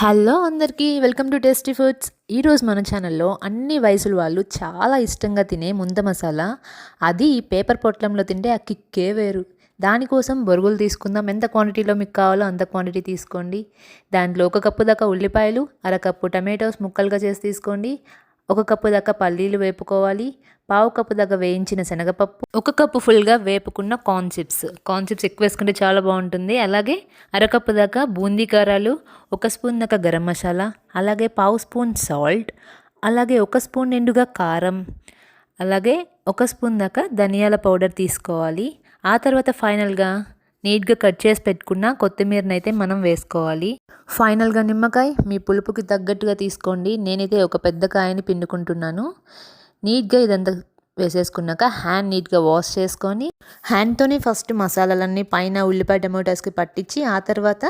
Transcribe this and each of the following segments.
Hello అందరికీ welcome to tasty foods. ఈరోజు మన ఛానల్లో అన్ని వయసుల వాళ్ళు చాలా ఇష్టంగా తినే ముంత మసాలా. అది ఈ పేపర్ పొట్లంలో తింటే ఆ కిక్కే వేరు. దానికోసం బొరుగులు తీసుకుందాం. ఎంత క్వాంటిటీలో మీకు కావాలో అంత క్వాంటిటీ తీసుకోండి. దాంట్లో ఒక కప్పు దాకా ఉల్లిపాయలు అరకప్పు టమాటోస్ ముక్కలుగా చేసి తీసుకోండి. ఒక కప్పు దాకా పల్లీలు వేపుకోవాలి. పావు కప్పు దాకా వేయించిన శనగపప్పు ఒక కప్పు ఫుల్గా వేపుకున్న కార్న్ చిప్స్. కార్న్ చిప్స్ ఎక్కువ వేసుకుంటే చాలా బాగుంటుంది. అలాగే అరకప్పు దాకా బూందీ కారాలు ఒక స్పూన్ దాకా గరం మసాలా అలాగే పావు స్పూన్ సాల్ట్ అలాగే ఒక స్పూన్ నిండుగా కారం అలాగే ఒక స్పూన్ దాకా ధనియాల పౌడర్ తీసుకోవాలి. ఆ తర్వాత ఫైనల్గా నీట్గా కట్ చేసి పెట్టుకున్న కొత్తిమీరని అయితే మనం వేసుకోవాలి. ఫైనల్గా నిమ్మకాయ మీ పులుపుకి తగ్గట్టుగా తీసుకోండి. నేనైతే ఒక పెద్ద కాయని పిండుకుంటున్నాను. నీట్గా ఇదంతా వేసేసుకున్నాక హ్యాండ్ నీట్గా వాష్ చేసుకొని హ్యాండ్తోనే ఫస్ట్ మసాలాలన్నీ పైన ఉల్లిపాయ టమాటోస్కి పట్టించి ఆ తర్వాత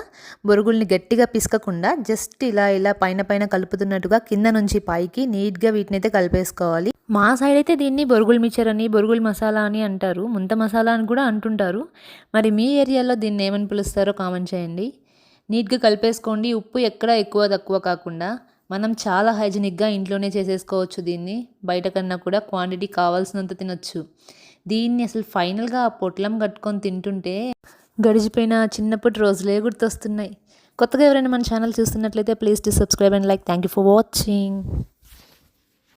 బొరుగుల్ని గట్టిగా పిసకకుండా జస్ట్ ఇలా ఇలా పైన పైన కలుపుతున్నట్టుగా కింద నుంచి పైకి నీట్గా వీటిని అయితే కలిపేసుకోవాలి. మా సైడ్ అయితే దీన్ని బొరుగులు మిక్చర్ అని బొరుగులు మసాలా అని అంటారు. ముంత మసాలా అని కూడా అంటుంటారు. మరి మీ ఏరియాలో దీన్ని ఏమని పిలుస్తారో కామెంట్ చేయండి. నీట్గా కలిపేసుకోండి. ఉప్పు ఎక్కడ ఎక్కువ తక్కువ కాకుండా. మనం చాలా హైజీనిక్గా ఇంట్లోనే చేసేసుకోవచ్చు దీన్ని. బయట కన్నా కూడా క్వాంటిటీ కావాల్సినంత తినొచ్చు. దీన్ని అసలు ఫైనల్గా ఆ పొట్లం కట్టుకొని తింటుంటే గడిచిపోయిన చిన్నప్పటి రోజులే గుర్తొస్తున్నాయి. కొత్తగా ఎవరైనా మన ఛానల్ చూస్తున్నట్లయితే please to subscribe and like. Thank you for watching.